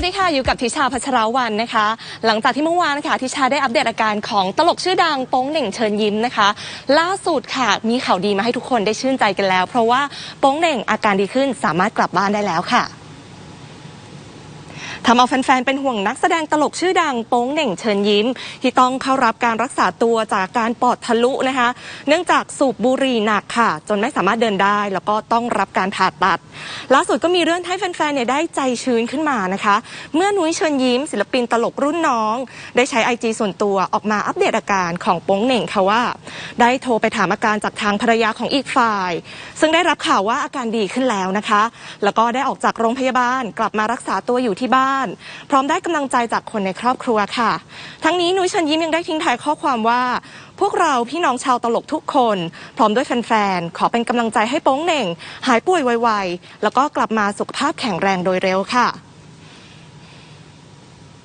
วัสดีค่ะอยู่กับทิชาพัชราวันนะคะ หลังจากที่เมื่อวานค่ะทิชาได้อัปเดตอาการของตลกชื่อดังโป้งเหน่งเชิญยิ้มนะคะ ล่าสุดค่ะมีข่าวดีมาให้ทุกคนได้ชื่นใจกันแล้ว เพราะว่าโป้งเหน่งอาการดีขึ้นสามารถกลับบ้านได้แล้วค่ะ ทำเอาแฟนๆ เป็นห่วงนักแสดงตลกชื่อดังโป้งเหน่งเชิญยิ้ม ที่ต้องเข้ารับการรักษาตัวจากการปอดทะลุนะคะ เนื่องจากสูบบุหรี่หนักค่ะ จนไม่สามารถเดินได้ แล้วก็ต้องรับการผ่าตัด ล่าสุดก็มีเรื่องให้แฟนๆ เนี่ยได้ใจชื้นขึ้นมานะคะ เมื่อนุ้ยเชิญยิ้ม ศิลปินตลกรุ่นน้อง ได้ใช้ไอจีส่วนตัวออกมาอัปเดตอาการของโป้งเหน่งค่ะว่า ได้โทรไปถามอาการจากทางภรรยาของอีกฝ่าย ซึ่งได้รับข่าวว่าอาการดีขึ้นแล้วนะคะ แล้วก็ได้ออกจากโรงพยาบาลกลับมารักษาตัวอยู่ที่บ้านพร้อมได้กำลังใจจากคนในครอบครัวค่ะ ทั้งนี้นุ้ยเชิญยิ้มยังได้ทิ้งท้ายข้อความว่า พวกเราพี่น้องชาวตลกทุกคน พร้อมด้วยแฟนๆขอเป็นกำลังใจให้โป้งเหน่ง หายป่วยไวๆแล้วก็กลับมาสุขภาพแข็งแรงโดยเร็วค่ะ